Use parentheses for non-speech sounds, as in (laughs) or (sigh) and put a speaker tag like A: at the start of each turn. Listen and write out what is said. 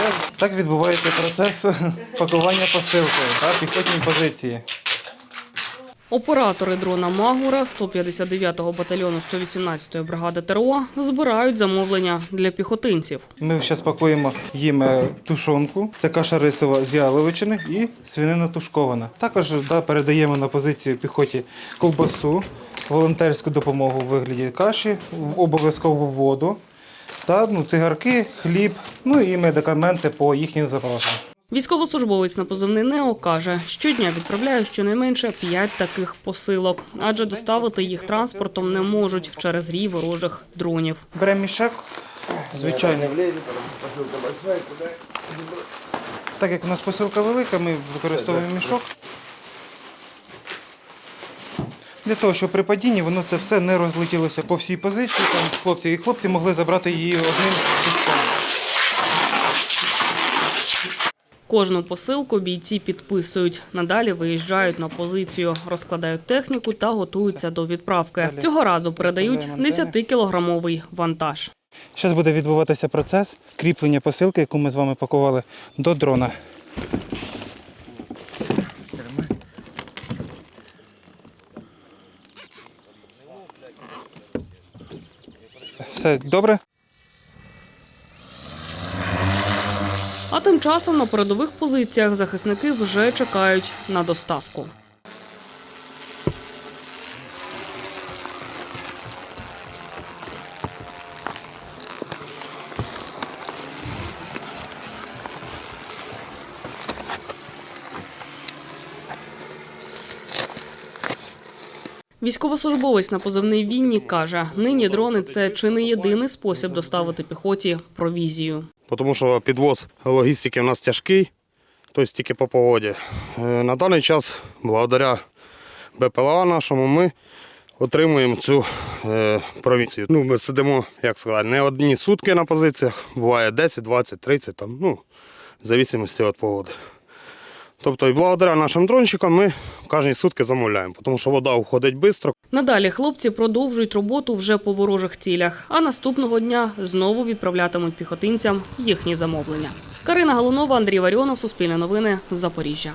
A: Це так відбувається процес (laughs) пакування посилки та піхотній позиції.
B: Оператори дрона Магура 159-го батальйону 118-ї бригади ТРО збирають замовлення для піхотинців.
A: Ми зараз пакуємо їм е, тушонку. Це каша рисова з яловичини і свинина тушкована. Також да, передаємо на позицію піхоті ковбасу, волонтерську допомогу у вигляді каші, обов'язково воду та ну, цигарки, хліб, ну і медикаменти по їхнім запасам.
B: Військовослужбовець на позивний НЕО каже, щодня відправляють щонайменше 5 таких посилок, адже доставити їх транспортом не можуть через рій ворожих дронів.
A: Беремо мішок, звичайно. Так як у нас посилка велика, ми використовуємо мішок. Для того, щоб при падінні воно це все не розлетілося по всій позиції. Там хлопці і хлопці могли забрати її одним пучком.
B: Кожну посилку бійці підписують. Надалі виїжджають на позицію, розкладають техніку та готуються до відправки. Цього разу передають 10-кілограмовий вантаж.
A: Зараз буде відбуватися процес кріплення посилки, яку ми з вами пакували до дрона. Все добре?
B: А тим часом на передових позиціях захисники вже чекають на доставку. Військовослужбовець на позивний Вінні каже, нині дрони це чи не єдиний спосіб доставити піхоті провізію.
C: тому що підвоз логістики в нас тяжкий, тобто тільки по погоді. Е, На даний час, благодаря БПЛА нашому, ми отримуємо цю е, провінцію. Ну, ми сидимо, як сказати, не одні сутки на позиціях, буває 10, 20, 30, там, ну, в зависимості від погоди. Тобто, і благодаря нашим дрончикам ми кожні сутки замовляємо, тому що вода уходить швидко,
B: Надалі хлопці продовжують роботу вже по ворожих цілях, а наступного дня знову відправлятимуть піхотинцям їхні замовлення. Карина Галунова, Андрій Варіонов, Суспільне новини, Запоріжжя.